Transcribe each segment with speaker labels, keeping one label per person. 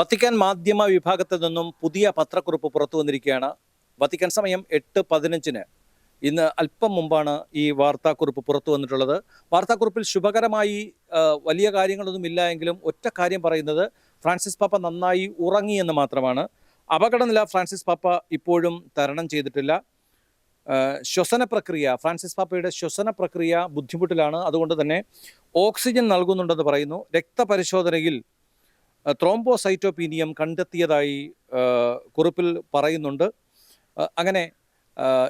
Speaker 1: Vatican മാധ്യമ വിഭാഗത്തിൽ നിന്നും പുതിയ പത്രക്കുറിപ്പ് പുറത്തു വന്നിരിക്കുകയാണ്. വത്തിക്കാൻ സമയം എട്ട് പതിനഞ്ചിന്. ഇന്ന് അല്പം മുമ്പാണ് ഈ വാർത്താക്കുറിപ്പ് പുറത്തു വന്നിട്ടുള്ളത്. വാർത്താക്കുറിപ്പിൽ ശുഭകരമായി വലിയ കാര്യങ്ങളൊന്നും ഇല്ല എങ്കിലും ഒറ്റ കാര്യം പറയുന്നത് ഫ്രാൻസിസ് പാപ്പ നന്നായി ഉറങ്ങി എന്ന് മാത്രമാണ്. അപകടനില ഫ്രാൻസിസ് പാപ്പ ഇപ്പോഴും തരണം ചെയ്തിട്ടില്ല. ശ്വസന പ്രക്രിയ ഫ്രാൻസിസ് പാപ്പയുടെ ശ്വസന പ്രക്രിയ ബുദ്ധിമുട്ടിലാണ്. അതുകൊണ്ട് തന്നെ ഓക്സിജൻ നൽകുന്നുണ്ടെന്ന് പറയുന്നു. രക്തപരിശോധനയിൽ ത്രോംബോസൈറ്റോപീനിയം കണ്ടെത്തിയതായി കുറിപ്പിൽ പറയുന്നുണ്ട്. അങ്ങനെ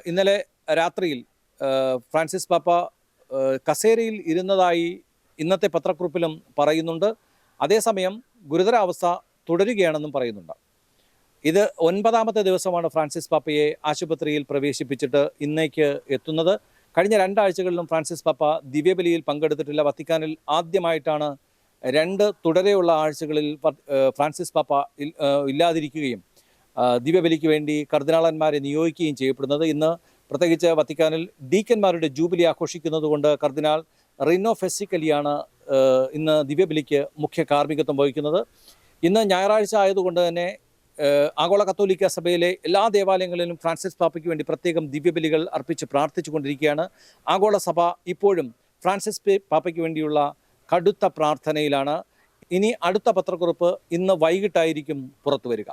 Speaker 1: ഇന്നലെ രാത്രിയിൽ ഫ്രാൻസിസ് പാപ്പ കസേരയിൽ ഇരുന്നതായി ഇന്നത്തെ പത്രക്കുറിപ്പിലും പറയുന്നുണ്ട്. അതേസമയം ഗുരുതരാവസ്ഥ തുടരുകയാണെന്നും പറയുന്നുണ്ട്. ഇത് ഒൻപതാമത്തെ ദിവസമാണ് ഫ്രാൻസിസ് പാപ്പയെ ആശുപത്രിയിൽ പ്രവേശിപ്പിച്ചിട്ട് ഇന്നേക്ക് എത്തുന്നത്. കഴിഞ്ഞ രണ്ടാഴ്ചകളിലും ഫ്രാൻസിസ് പാപ്പ ദിവ്യബലിയിൽ പങ്കെടുത്തിട്ടില്ല. വത്തിക്കാനിൽ ആദ്യമായിട്ടാണ് രണ്ട് തുടരെയുള്ള ആഴ്ചകളിൽ ഫ്രാൻസിസ് പാപ്പ ഇല്ലാതിരിക്കുകയും ദിവ്യബലിക്ക് വേണ്ടി കർദിനാളന്മാരെ നിയോഗിക്കുകയും ചെയ്യപ്പെടുന്നത്. ഇന്ന് പ്രത്യേകിച്ച് വത്തിക്കാനിൽ ഡീക്കന്മാരുടെ ജൂബിലി ആഘോഷിക്കുന്നതുകൊണ്ട് കർദിനാൾ റിനോ ഫെസിക്കലിയാണ് ഇന്ന് ദിവ്യബലിക്ക് മുഖ്യ കാർമ്മികത്വം വഹിക്കുന്നത്. ഇന്ന് ഞായറാഴ്ച ആയതുകൊണ്ട് തന്നെ ആഗോള കത്തോലിക്ക സഭയിലെ എല്ലാ ദേവാലയങ്ങളിലും ഫ്രാൻസിസ് പാപ്പയ്ക്ക് വേണ്ടി പ്രത്യേകം ദിവ്യബലികൾ അർപ്പിച്ച് പ്രാർത്ഥിച്ചുകൊണ്ടിരിക്കുകയാണ്. ആഗോള സഭ ഇപ്പോഴും ഫ്രാൻസിസ് പാപ്പയ്ക്ക് വേണ്ടിയുള്ള കടുത്ത പ്രാർത്ഥനയിലാണ്. ഇനി അടുത്ത പത്രക്കുറിപ്പ് ഇന്ന് വൈകിട്ടായിരിക്കും പുറത്തു വരിക.